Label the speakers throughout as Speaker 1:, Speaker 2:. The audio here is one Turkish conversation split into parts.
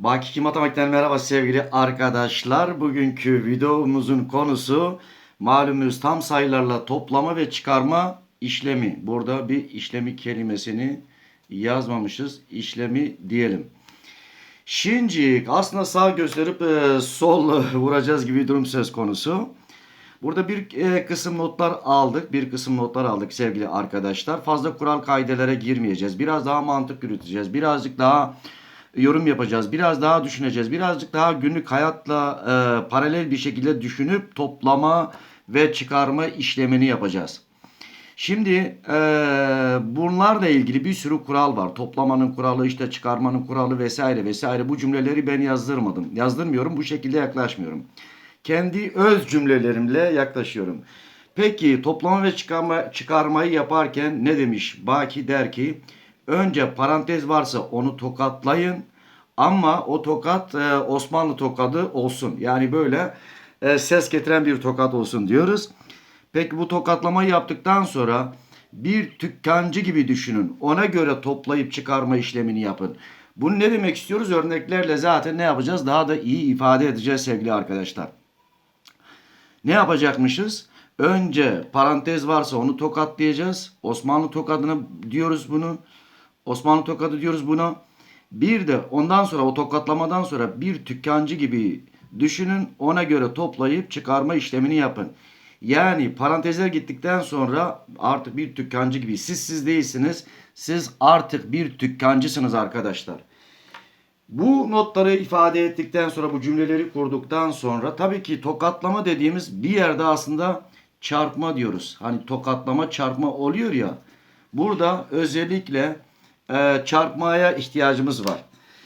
Speaker 1: Baki Matematik'ten merhaba sevgili arkadaşlar. Bugünkü videomuzun konusu malumunuz tam sayılarla toplama ve çıkarma işlemi. Burada bir işlemi kelimesini yazmamışız. İşlemi diyelim. Şimdi aslında sağ gösterip e, sol vuracağız gibi durum söz konusu. Burada bir e, kısım notlar aldık. Bir kısım notlar aldık sevgili arkadaşlar. Fazla kural kaidelere girmeyeceğiz. Biraz daha mantık yürüteceğiz. Birazcık daha yorum yapacağız. Biraz daha düşüneceğiz. Birazcık daha günlük hayatla e, paralel bir şekilde düşünüp toplama ve çıkarma işlemini yapacağız. Şimdi e, bunlarla ilgili bir sürü kural var. Toplamanın kuralı, işte çıkarmanın kuralı vesaire vesaire. Bu cümleleri ben yazdırmadım. Yazdırmıyorum. Bu şekilde yaklaşmıyorum. Kendi öz cümlelerimle yaklaşıyorum. Peki toplama ve çıkarma, çıkarmayı yaparken ne demiş? Baki der ki önce parantez varsa onu tokatlayın ama o tokat e, Osmanlı tokadı olsun. Yani böyle e, ses getiren bir tokat olsun diyoruz. Peki bu tokatlamayı yaptıktan sonra bir tükkancı gibi düşünün. Ona göre toplayıp çıkarma işlemini yapın. Bunu ne demek istiyoruz? Örneklerle zaten ne yapacağız? Daha da iyi ifade edeceğiz sevgili arkadaşlar. Ne yapacakmışız? Önce parantez varsa onu tokatlayacağız. Osmanlı tokadını diyoruz bunu. Osmanlı tokadı diyoruz buna. Bir de ondan sonra o tokatlamadan sonra bir tükkancı gibi düşünün. Ona göre toplayıp çıkarma işlemini yapın. Yani parantezler gittikten sonra artık bir tükkancı gibi. Siz siz değilsiniz. Siz artık bir tükkancısınız arkadaşlar. Bu notları ifade ettikten sonra bu cümleleri kurduktan sonra tabii ki tokatlama dediğimiz bir yerde aslında çarpma diyoruz. Hani tokatlama çarpma oluyor ya. Burada özellikle e, çarpmaya ihtiyacımız var.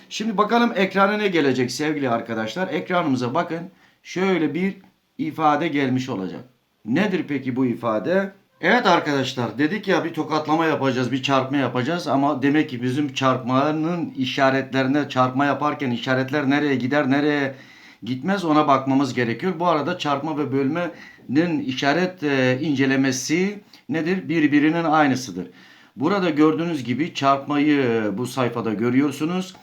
Speaker 1: Şimdi bakalım ekrana ne gelecek sevgili arkadaşlar. Ekranımıza bakın. Şöyle bir ifade gelmiş olacak. Nedir peki bu ifade? Evet arkadaşlar dedik ya bir tokatlama yapacağız, bir çarpma yapacağız ama demek ki bizim çarpmanın işaretlerine çarpma yaparken işaretler nereye gider, nereye gitmez ona bakmamız gerekiyor. Bu arada çarpma ve bölmenin işaret e, incelemesi nedir? Birbirinin aynısıdır. Burada gördüğünüz gibi çarpmayı bu sayfada görüyorsunuz.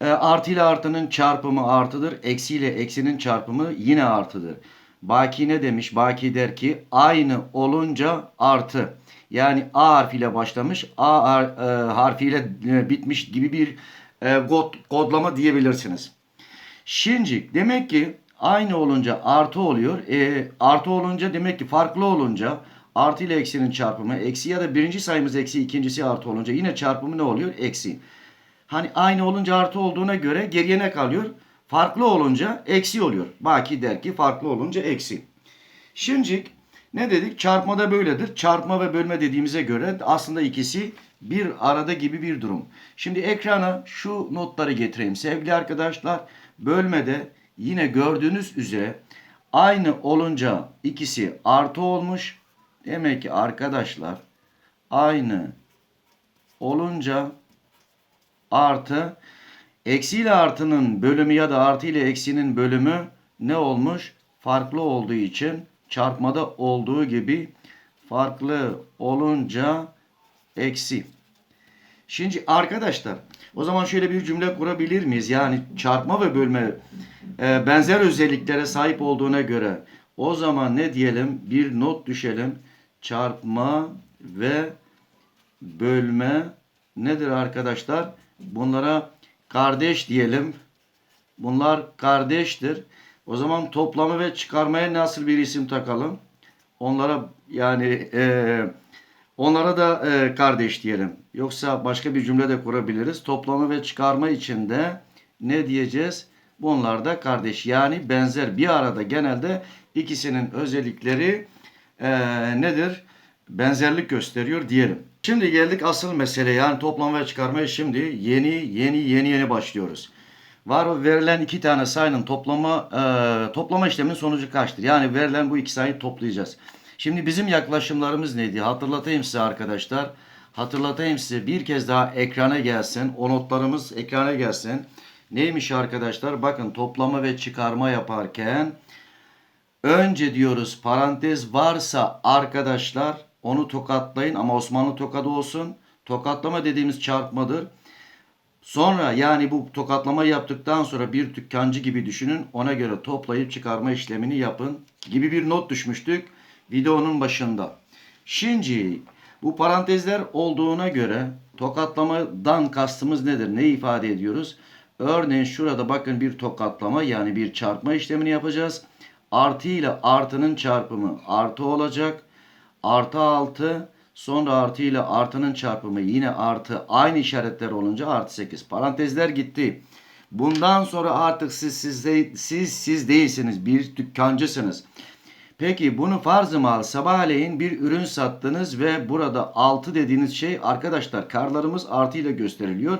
Speaker 1: E, artı ile artının çarpımı artıdır. Eksi ile eksinin çarpımı yine artıdır. Baki ne demiş? Baki der ki aynı olunca artı. Yani A harfiyle başlamış, A e, harfiyle e, bitmiş gibi bir kod, kodlama diyebilirsiniz. Şimdi demek ki aynı olunca artı oluyor. E, artı olunca demek ki farklı olunca artı ile eksinin çarpımı eksi ya da birinci sayımız eksi ikincisi artı olunca yine çarpımı ne oluyor? Eksi. Hani aynı olunca artı olduğuna göre geriye ne kalıyor? Farklı olunca eksi oluyor. Baki der ki farklı olunca eksi. Şimdi ne dedik? Çarpmada böyledir. Çarpma ve bölme dediğimize göre aslında ikisi bir arada gibi bir durum. Şimdi ekrana şu notları getireyim. Sevgili arkadaşlar bölmede yine gördüğünüz üzere aynı olunca ikisi artı olmuş. Demek ki arkadaşlar aynı olunca artı Eksi ile artının bölümü ya da artı ile eksinin bölümü ne olmuş? Farklı olduğu için çarpmada olduğu gibi farklı olunca eksi. Şimdi arkadaşlar o zaman şöyle bir cümle kurabilir miyiz? Yani çarpma ve bölme e, benzer özelliklere sahip olduğuna göre o zaman ne diyelim? Bir not düşelim. Çarpma ve bölme nedir arkadaşlar? Bunlara kardeş diyelim. Bunlar kardeştir. O zaman toplamı ve çıkarmaya nasıl bir isim takalım? Onlara yani e, onlara da e, kardeş diyelim. Yoksa başka bir cümle de kurabiliriz. Toplamı ve çıkarma için de ne diyeceğiz? Bunlar da kardeş. Yani benzer bir arada genelde ikisinin özellikleri e, nedir? Benzerlik gösteriyor diyelim. Şimdi geldik asıl mesele yani toplama ve çıkarmaya şimdi yeni yeni yeni yeni başlıyoruz. Var verilen iki tane sayının toplama e, toplama işleminin sonucu kaçtır? Yani verilen bu iki sayıyı toplayacağız. Şimdi bizim yaklaşımlarımız neydi? Hatırlatayım size arkadaşlar. Hatırlatayım size bir kez daha ekrana gelsin. O notlarımız ekrana gelsin. Neymiş arkadaşlar? Bakın toplama ve çıkarma yaparken önce diyoruz parantez varsa arkadaşlar onu tokatlayın ama Osmanlı tokadı olsun. Tokatlama dediğimiz çarpmadır. Sonra yani bu tokatlama yaptıktan sonra bir dükkancı gibi düşünün. Ona göre toplayıp çıkarma işlemini yapın gibi bir not düşmüştük videonun başında. Şimdi bu parantezler olduğuna göre tokatlamadan kastımız nedir? Ne ifade ediyoruz? Örneğin şurada bakın bir tokatlama yani bir çarpma işlemini yapacağız. Artı ile artının çarpımı artı olacak. Artı 6 sonra artı ile artının çarpımı yine artı aynı işaretler olunca artı 8. Parantezler gitti. Bundan sonra artık siz siz, de, siz, siz değilsiniz. Bir dükkancısınız. Peki bunu farz-ı mal sabahleyin bir ürün sattınız ve burada 6 dediğiniz şey arkadaşlar karlarımız artı ile gösteriliyor.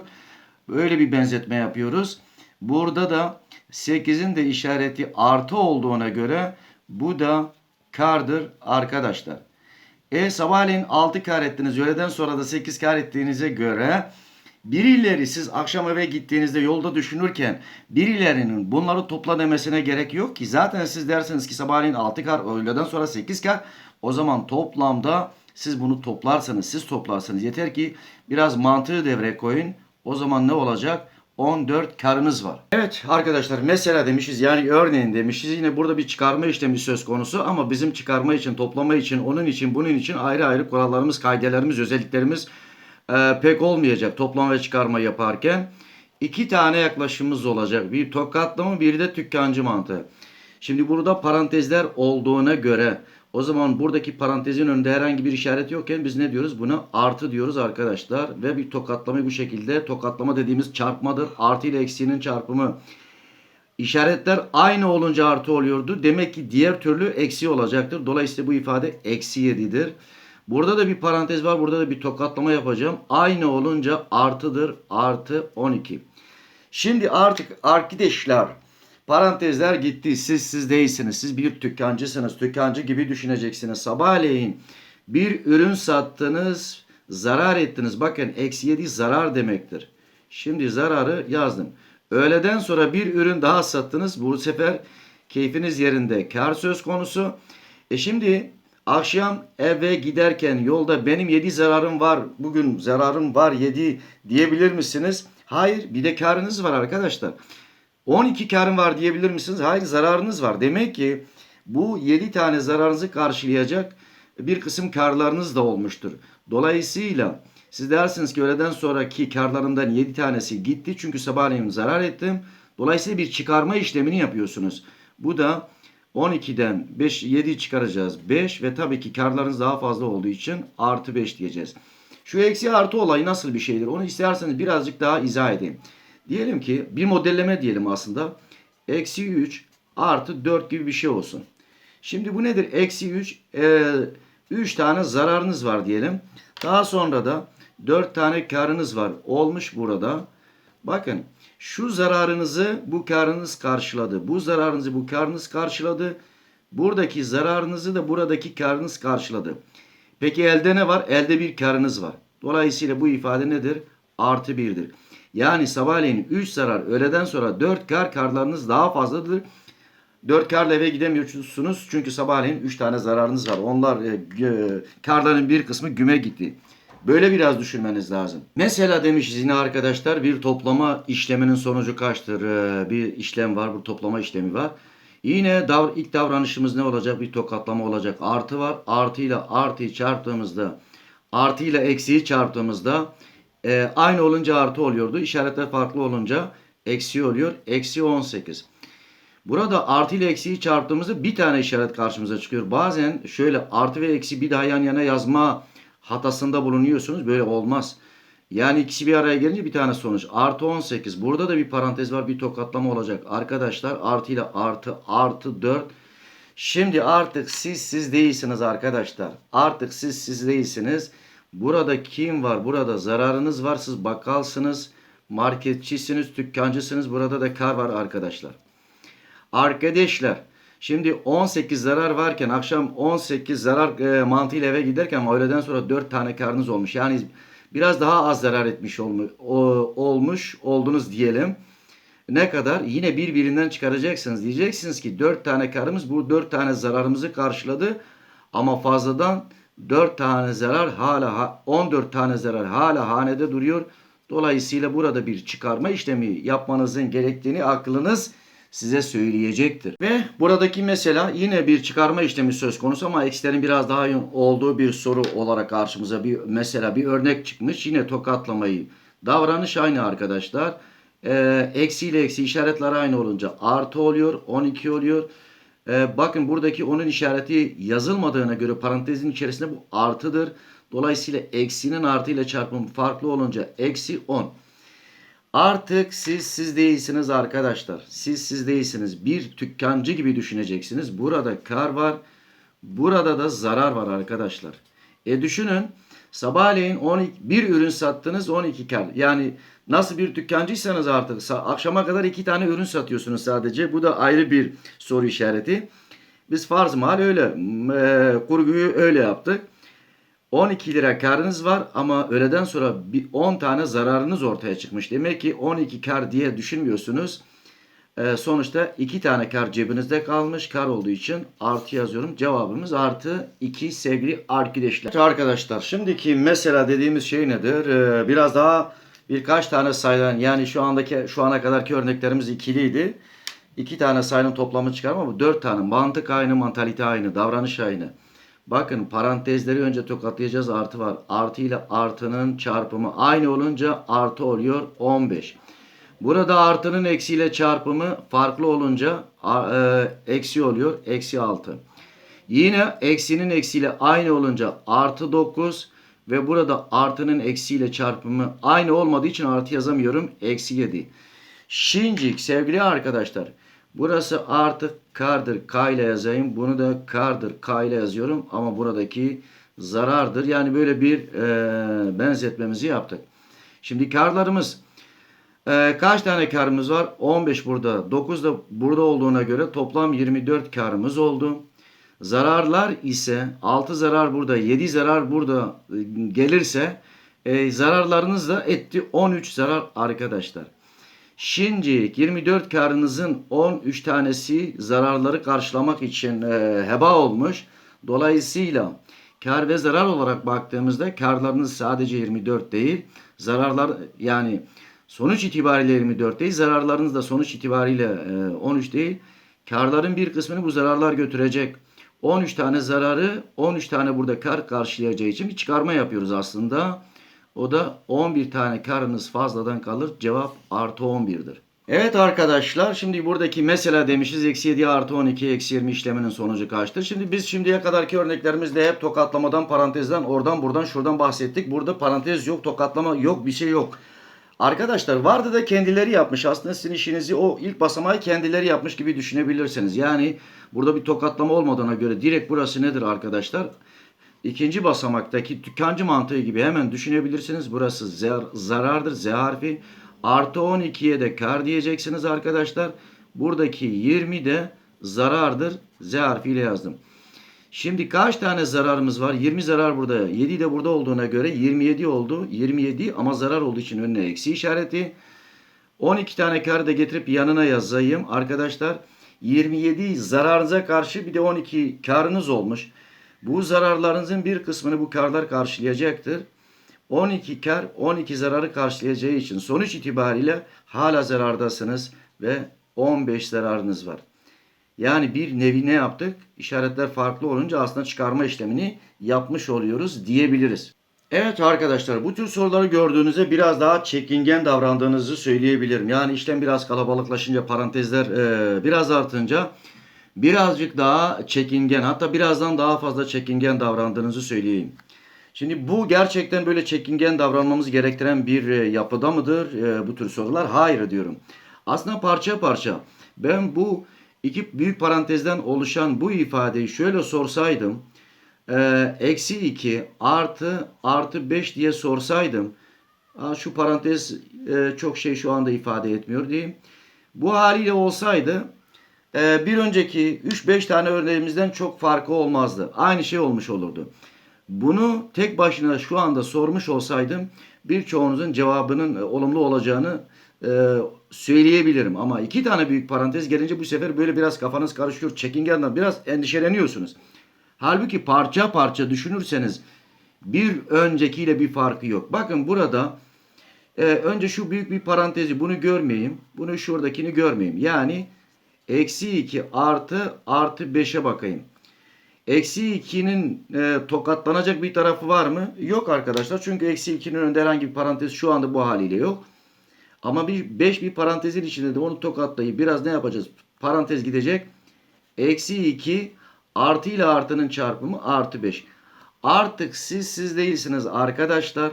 Speaker 1: Böyle bir benzetme yapıyoruz. Burada da 8'in de işareti artı olduğuna göre bu da kardır arkadaşlar. E sabahleyin 6 kar ettiniz. Öğleden sonra da 8 kar ettiğinize göre birileri siz akşam eve gittiğinizde yolda düşünürken birilerinin bunları topla demesine gerek yok ki. Zaten siz dersiniz ki sabahleyin 6 kar, öğleden sonra 8 kar. O zaman toplamda siz bunu toplarsanız, siz toplarsınız. Yeter ki biraz mantığı devreye koyun. O zaman ne olacak? 14 karınız var. Evet arkadaşlar mesela demişiz yani örneğin demişiz yine burada bir çıkarma işlemi söz konusu ama bizim çıkarma için toplama için onun için bunun için ayrı ayrı kurallarımız kaidelerimiz özelliklerimiz e, pek olmayacak toplama ve çıkarma yaparken iki tane yaklaşımımız olacak bir tokatlama bir de tükkancı mantığı. Şimdi burada parantezler olduğuna göre o zaman buradaki parantezin önünde herhangi bir işaret yokken biz ne diyoruz? Buna artı diyoruz arkadaşlar. Ve bir tokatlamayı bu şekilde tokatlama dediğimiz çarpmadır. Artı ile eksiğinin çarpımı. İşaretler aynı olunca artı oluyordu. Demek ki diğer türlü eksi olacaktır. Dolayısıyla bu ifade eksi 7'dir. Burada da bir parantez var. Burada da bir tokatlama yapacağım. Aynı olunca artıdır. Artı 12. Şimdi artık arkadaşlar Parantezler gitti. Siz siz değilsiniz. Siz bir tükkancısınız. Tükkancı gibi düşüneceksiniz. Sabahleyin bir ürün sattınız. Zarar ettiniz. Bakın eksi 7 zarar demektir. Şimdi zararı yazdım. Öğleden sonra bir ürün daha sattınız. Bu sefer keyfiniz yerinde. Kar söz konusu. E şimdi akşam eve giderken yolda benim 7 zararım var. Bugün zararım var 7 diyebilir misiniz? Hayır bir de karınız var arkadaşlar. 12 karın var diyebilir misiniz? Hayır zararınız var. Demek ki bu 7 tane zararınızı karşılayacak bir kısım karlarınız da olmuştur. Dolayısıyla siz dersiniz ki öğleden sonraki karlarından 7 tanesi gitti çünkü sabahleyin zarar ettim. Dolayısıyla bir çıkarma işlemini yapıyorsunuz. Bu da 12'den 5, 7 çıkaracağız. 5 ve tabii ki karlarınız daha fazla olduğu için artı 5 diyeceğiz. Şu eksi artı olayı nasıl bir şeydir? Onu isterseniz birazcık daha izah edeyim. Diyelim ki bir modelleme diyelim aslında. Eksi 3 artı 4 gibi bir şey olsun. Şimdi bu nedir? Eksi 3. E, 3 tane zararınız var diyelim. Daha sonra da 4 tane karınız var. Olmuş burada. Bakın şu zararınızı bu karınız karşıladı. Bu zararınızı bu karınız karşıladı. Buradaki zararınızı da buradaki karınız karşıladı. Peki elde ne var? Elde bir karınız var. Dolayısıyla bu ifade nedir? Artı birdir. Yani sabahleyin 3 zarar öğleden sonra 4 kar karlarınız daha fazladır. 4 karla eve gidemiyorsunuz çünkü sabahleyin 3 tane zararınız var. Onlar e, karların bir kısmı güme gitti. Böyle biraz düşünmeniz lazım. Mesela demişiz yine arkadaşlar bir toplama işleminin sonucu kaçtır? Ee, bir işlem var, bu toplama işlemi var. Yine dav ilk davranışımız ne olacak? Bir tokatlama olacak. Artı var. Artı ile artıyı çarptığımızda, artı ile eksiği çarptığımızda e, aynı olunca artı oluyordu. İşaretler farklı olunca eksi oluyor. Eksi 18. Burada artı ile eksiyi çarptığımızda bir tane işaret karşımıza çıkıyor. Bazen şöyle artı ve eksi bir daha yan yana yazma hatasında bulunuyorsunuz. Böyle olmaz. Yani ikisi bir araya gelince bir tane sonuç. Artı 18. Burada da bir parantez var. Bir tokatlama olacak. Arkadaşlar artı ile artı artı 4. Şimdi artık siz siz değilsiniz arkadaşlar. Artık siz siz değilsiniz. Burada kim var? Burada zararınız var. Siz bakkalsınız, marketçisiniz, dükkancısınız. Burada da kar var arkadaşlar. Arkadaşlar şimdi 18 zarar varken akşam 18 zarar e, mantığıyla eve giderken öğleden sonra 4 tane karınız olmuş. Yani biraz daha az zarar etmiş olmuş, o, olmuş oldunuz diyelim. Ne kadar? Yine birbirinden çıkaracaksınız. Diyeceksiniz ki 4 tane karımız bu 4 tane zararımızı karşıladı. Ama fazladan 4 tane zarar hala 14 tane zarar hala hanede duruyor. Dolayısıyla burada bir çıkarma işlemi yapmanızın gerektiğini aklınız size söyleyecektir. Ve buradaki mesela yine bir çıkarma işlemi söz konusu ama eksilerin biraz daha olduğu bir soru olarak karşımıza bir mesela bir örnek çıkmış. Yine tokatlamayı davranış aynı arkadaşlar. Ee, eksi ile eksi işaretler aynı olunca artı oluyor 12 oluyor. Ee, bakın buradaki onun işareti yazılmadığına göre parantezin içerisinde bu artıdır. Dolayısıyla eksinin artıyla çarpımı farklı olunca eksi 10. Artık siz siz değilsiniz arkadaşlar. Siz siz değilsiniz. Bir tükkancı gibi düşüneceksiniz. Burada kar var. Burada da zarar var arkadaşlar. E düşünün sabahleyin 12, bir ürün sattınız 12 kar. Yani nasıl bir dükkancıysanız artık akşama kadar iki tane ürün satıyorsunuz sadece. Bu da ayrı bir soru işareti. Biz farz mal öyle e, kurguyu öyle yaptık. 12 lira karınız var ama öğleden sonra bir 10 tane zararınız ortaya çıkmış. Demek ki 12 kar diye düşünmüyorsunuz. Ee, sonuçta 2 tane kar cebinizde kalmış. Kar olduğu için artı yazıyorum. Cevabımız artı 2 sevgili arkadaşlar. Arkadaşlar şimdiki mesela dediğimiz şey nedir? Ee, biraz daha birkaç tane sayıdan yani şu andaki şu ana kadarki örneklerimiz ikiliydi. İki tane sayının toplamı çıkarma bu dört tane. Mantık aynı, mantalite aynı, davranış aynı. Bakın parantezleri önce tokatlayacağız artı var. Artı ile artının çarpımı aynı olunca artı oluyor 15. Burada artının eksiyle çarpımı farklı olunca e, eksi oluyor eksi 6. Yine eksinin eksiyle aynı olunca artı 9 ve burada artının eksiyle çarpımı aynı olmadığı için artı yazamıyorum. Eksi 7. Şimdi sevgili arkadaşlar Burası artık kardır. K ile yazayım. Bunu da kardır. K ile yazıyorum. Ama buradaki zarardır. Yani böyle bir e, benzetmemizi yaptık. Şimdi karlarımız e, kaç tane karımız var? 15 burada. 9 da burada olduğuna göre toplam 24 karımız oldu. Zararlar ise 6 zarar burada 7 zarar burada e, gelirse e, zararlarınız da etti 13 zarar arkadaşlar. Şimdi 24 karınızın 13 tanesi zararları karşılamak için e, heba olmuş. Dolayısıyla kar ve zarar olarak baktığımızda karlarınız sadece 24 değil. Zararlar yani sonuç itibariyle 24 değil. Zararlarınız da sonuç itibariyle e, 13 değil. Karların bir kısmını bu zararlar götürecek. 13 tane zararı 13 tane burada kar karşılayacağı için bir çıkarma yapıyoruz aslında. O da 11 tane karınız fazladan kalır. Cevap artı 11'dir. Evet arkadaşlar şimdi buradaki mesela demişiz eksi 7 artı 12 eksi 20 işleminin sonucu kaçtır? Şimdi biz şimdiye kadarki örneklerimizde hep tokatlamadan parantezden oradan buradan şuradan bahsettik. Burada parantez yok tokatlama yok bir şey yok. Arkadaşlar vardı da kendileri yapmış. Aslında sizin işinizi o ilk basamağı kendileri yapmış gibi düşünebilirsiniz. Yani burada bir tokatlama olmadığına göre direkt burası nedir arkadaşlar? İkinci basamaktaki tükancı mantığı gibi hemen düşünebilirsiniz. Burası zarardır. Z harfi. Artı 12'ye de kar diyeceksiniz arkadaşlar. Buradaki 20 de zarardır. Z harfiyle yazdım. Şimdi kaç tane zararımız var? 20 zarar burada. 7 de burada olduğuna göre 27 oldu. 27 ama zarar olduğu için önüne eksi işareti. 12 tane kar da getirip yanına yazayım. Arkadaşlar 27 zararınıza karşı bir de 12 karınız olmuş. Bu zararlarınızın bir kısmını bu karlar karşılayacaktır. 12 kar 12 zararı karşılayacağı için sonuç itibariyle hala zarardasınız ve 15 zararınız var. Yani bir nevi ne yaptık? İşaretler farklı olunca aslında çıkarma işlemini yapmış oluyoruz diyebiliriz. Evet arkadaşlar bu tür soruları gördüğünüzde biraz daha çekingen davrandığınızı söyleyebilirim. Yani işlem biraz kalabalıklaşınca parantezler e, biraz artınca birazcık daha çekingen hatta birazdan daha fazla çekingen davrandığınızı söyleyeyim. Şimdi bu gerçekten böyle çekingen davranmamız gerektiren bir e, yapıda mıdır e, bu tür sorular? Hayır diyorum. Aslında parça parça ben bu iki büyük parantezden oluşan bu ifadeyi şöyle sorsaydım e, eksi 2 artı artı 5 diye sorsaydım şu parantez çok şey şu anda ifade etmiyor diyeyim. Bu haliyle olsaydı e, bir önceki 3-5 tane örneğimizden çok farkı olmazdı. Aynı şey olmuş olurdu. Bunu tek başına şu anda sormuş olsaydım birçoğunuzun cevabının e, olumlu olacağını e, söyleyebilirim. Ama iki tane büyük parantez gelince bu sefer böyle biraz kafanız karışıyor. Çekingenden biraz endişeleniyorsunuz. Halbuki parça parça düşünürseniz bir öncekiyle bir farkı yok. Bakın burada Ee, önce şu büyük bir parantezi bunu görmeyeyim. Bunu şuradakini görmeyeyim. Yani eksi 2 artı artı 5'e bakayım. Eksi 2'nin e, tokatlanacak bir tarafı var mı? Yok arkadaşlar. Çünkü eksi 2'nin önünde herhangi bir parantez şu anda bu haliyle yok. Ama bir 5 bir parantezin içinde de onu tokatlayıp biraz ne yapacağız? Parantez gidecek. Eksi 2 artı ile artının çarpımı artı 5. Artık siz siz değilsiniz arkadaşlar.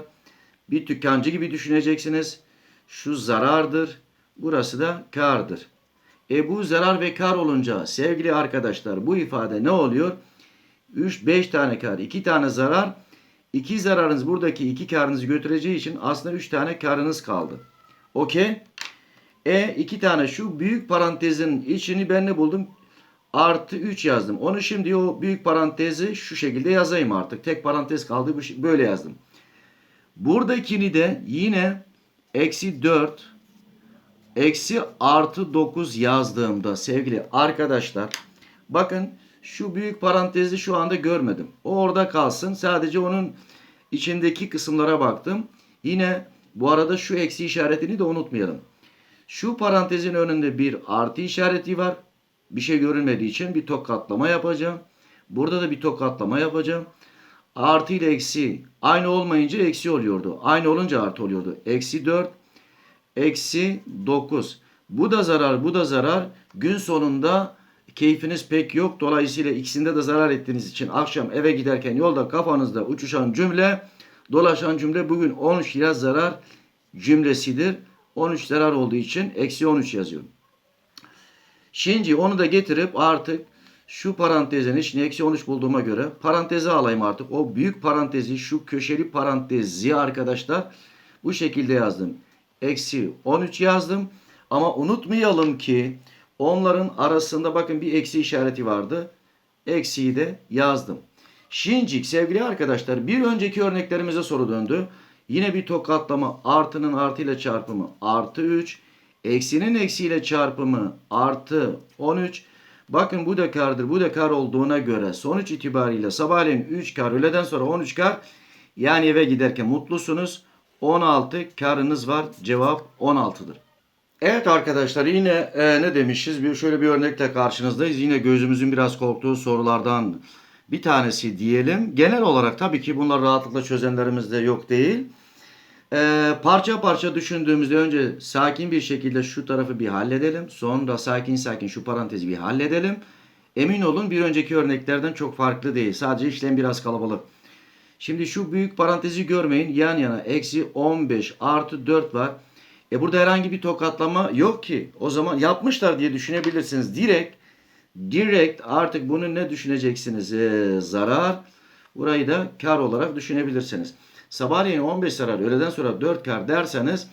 Speaker 1: Bir tükancı gibi düşüneceksiniz. Şu zarardır. Burası da kardır. E bu zarar ve kar olunca sevgili arkadaşlar bu ifade ne oluyor? 3 5 tane kar, 2 tane zarar. 2 zararınız buradaki 2 karınızı götüreceği için aslında 3 tane karınız kaldı. Okey? E 2 tane şu büyük parantezin içini ben ne buldum? Artı 3 yazdım. Onu şimdi o büyük parantezi şu şekilde yazayım artık. Tek parantez kaldı. Böyle yazdım. Buradakini de yine eksi 4 eksi artı 9 yazdığımda sevgili arkadaşlar bakın şu büyük parantezi şu anda görmedim. O orada kalsın. Sadece onun içindeki kısımlara baktım. Yine bu arada şu eksi işaretini de unutmayalım. Şu parantezin önünde bir artı işareti var. Bir şey görünmediği için bir tokatlama yapacağım. Burada da bir tokatlama yapacağım. Artı ile eksi aynı olmayınca eksi oluyordu. Aynı olunca artı oluyordu. Eksi 4 eksi 9. Bu da zarar, bu da zarar. Gün sonunda keyfiniz pek yok. Dolayısıyla ikisinde de zarar ettiğiniz için akşam eve giderken yolda kafanızda uçuşan cümle, dolaşan cümle bugün 13 lira zarar cümlesidir. 13 zarar olduğu için eksi 13 yazıyorum. Şimdi onu da getirip artık şu parantezin içine eksi 13 bulduğuma göre paranteze alayım artık. O büyük parantezi şu köşeli parantezi arkadaşlar bu şekilde yazdım. Eksi 13 yazdım. Ama unutmayalım ki onların arasında bakın bir eksi işareti vardı. Eksiyi de yazdım. Şincik sevgili arkadaşlar bir önceki örneklerimize soru döndü. Yine bir tokatlama artının artıyla çarpımı artı 3. Eksinin eksiyle çarpımı artı 13. Bakın bu da kardır. Bu da kar olduğuna göre sonuç itibariyle sabahleyin 3 kar öğleden sonra 13 kar. Yani eve giderken mutlusunuz. 16 karınız var. Cevap 16'dır. Evet arkadaşlar yine e, ne demişiz? Bir şöyle bir örnekle karşınızdayız. Yine gözümüzün biraz korktuğu sorulardan bir tanesi diyelim. Genel olarak tabii ki bunlar rahatlıkla çözenlerimiz de yok değil. E, parça parça düşündüğümüzde önce sakin bir şekilde şu tarafı bir halledelim. Sonra sakin sakin şu parantezi bir halledelim. Emin olun bir önceki örneklerden çok farklı değil. Sadece işlem biraz kalabalık. Şimdi şu büyük parantezi görmeyin. Yan yana eksi 15 artı 4 var. E burada herhangi bir tokatlama yok ki. O zaman yapmışlar diye düşünebilirsiniz. Direkt direkt artık bunu ne düşüneceksiniz? Ee, zarar. Burayı da kar olarak düşünebilirsiniz. Sabahleyin 15 zarar, öğleden sonra 4 kar derseniz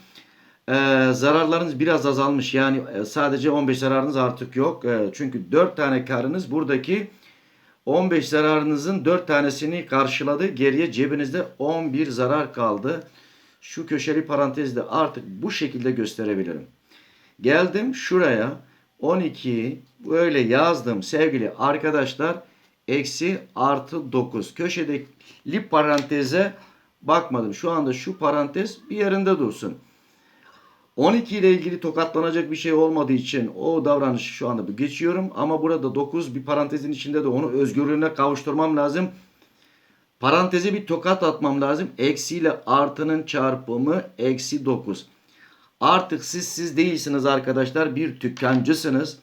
Speaker 1: e, zararlarınız biraz azalmış. Yani e, sadece 15 zararınız artık yok. E, çünkü 4 tane karınız buradaki 15 zararınızın 4 tanesini karşıladı. Geriye cebinizde 11 zarar kaldı. Şu köşeli parantezde artık bu şekilde gösterebilirim. Geldim şuraya 12 böyle yazdım sevgili arkadaşlar. Eksi artı 9. Köşedeki paranteze bakmadım. Şu anda şu parantez bir yerinde dursun. 12 ile ilgili tokatlanacak bir şey olmadığı için o davranışı şu anda bir geçiyorum. Ama burada 9 bir parantezin içinde de onu özgürlüğüne kavuşturmam lazım. Paranteze bir tokat atmam lazım. Eksi ile artının çarpımı eksi 9. Artık siz siz değilsiniz arkadaşlar. Bir tükkancısınız.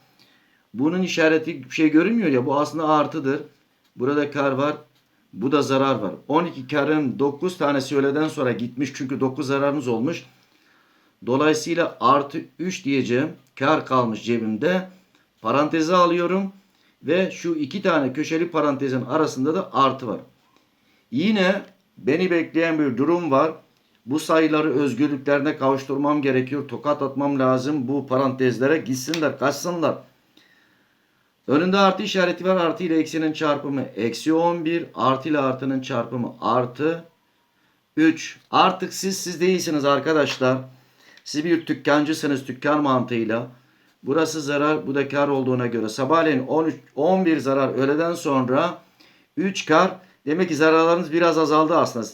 Speaker 1: Bunun işareti bir şey görünmüyor ya. Bu aslında artıdır. Burada kar var. Bu da zarar var. 12 karın 9 tanesi öğleden sonra gitmiş. Çünkü 9 zararınız olmuş. Dolayısıyla artı 3 diyeceğim. Kar kalmış cebimde. Paranteze alıyorum. Ve şu iki tane köşeli parantezin arasında da artı var. Yine beni bekleyen bir durum var. Bu sayıları özgürlüklerine kavuşturmam gerekiyor. Tokat atmam lazım. Bu parantezlere gitsinler, kaçsınlar. Önünde artı işareti var. Artı ile eksinin çarpımı eksi 11. Artı ile artının çarpımı artı 3. Artık siz siz değilsiniz arkadaşlar. Siz bir tükkancısınız tükkan mantığıyla. Burası zarar, bu da kar olduğuna göre sabahleyin 13 11 zarar öğleden sonra 3 kar. Demek ki zararlarınız biraz azaldı aslında.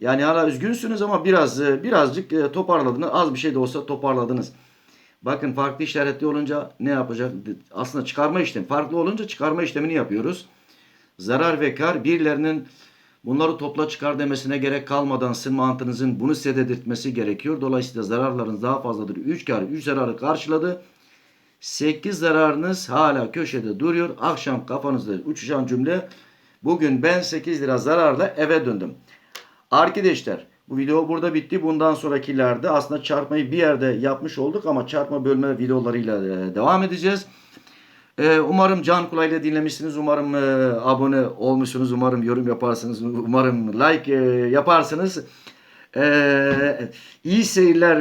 Speaker 1: Yani hala üzgünsünüz ama biraz e, birazcık e, toparladınız. Az bir şey de olsa toparladınız. Bakın farklı işaretli olunca ne yapacak? Aslında çıkarma işlemi. Farklı olunca çıkarma işlemini yapıyoruz. Zarar ve kar birilerinin bunları topla çıkar demesine gerek kalmadan sizin mantığınızın bunu size dedirtmesi gerekiyor. Dolayısıyla zararlarınız daha fazladır. 3 kar 3 zararı karşıladı. 8 zararınız hala köşede duruyor. Akşam kafanızda uçuşan cümle. Bugün ben 8 lira zararla eve döndüm. Arkadaşlar bu video burada bitti. Bundan sonrakilerde aslında çarpmayı bir yerde yapmış olduk ama çarpma bölme videolarıyla e, devam edeceğiz. E, Umarım can kulağıyla dinlemişsiniz. Umarım e, abone olmuşsunuz. Umarım yorum yaparsınız. Umarım like yaparsınız. İyi seyirler